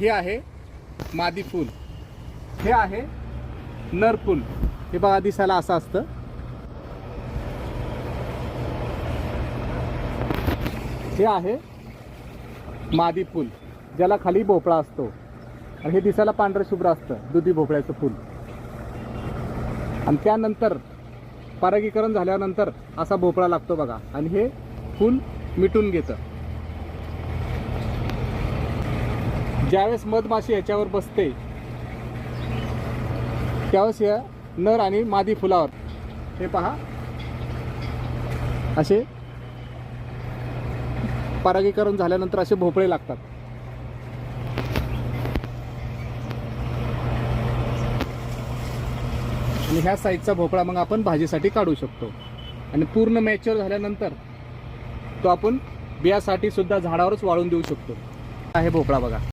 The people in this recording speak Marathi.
हे आहे मादी फूल. हे आहे नर फूल. हे बघा दिसायला असं असतं. हे आहे मादी फूल ज्याला खाली भोपळा असतो. आणि हे दिसायला पांढरं शुभ्र असतं दुधी भोपळ्याचं फूल. आणि त्यानंतर परागीकरण झाल्यानंतर असा भोपळा लागतो बघा. आणि हे फूल मिटून घेतं. ज्यावेळेस मधमाशी याच्यावर बसते त्यावेळेस या नर आणि मादी फुलावर. हे पहा. असे परागीकरण झाल्यानंतर असे भोपळे लागतात. आणि ह्या साईजचा भोपळा मग आपण भाजीसाठी काढू शकतो. आणि पूर्ण मॅच्युअर झाल्यानंतर तो आपण बियासाठी सुद्धा झाडावरच वाळून देऊ शकतो. आहे भोपळा बघा.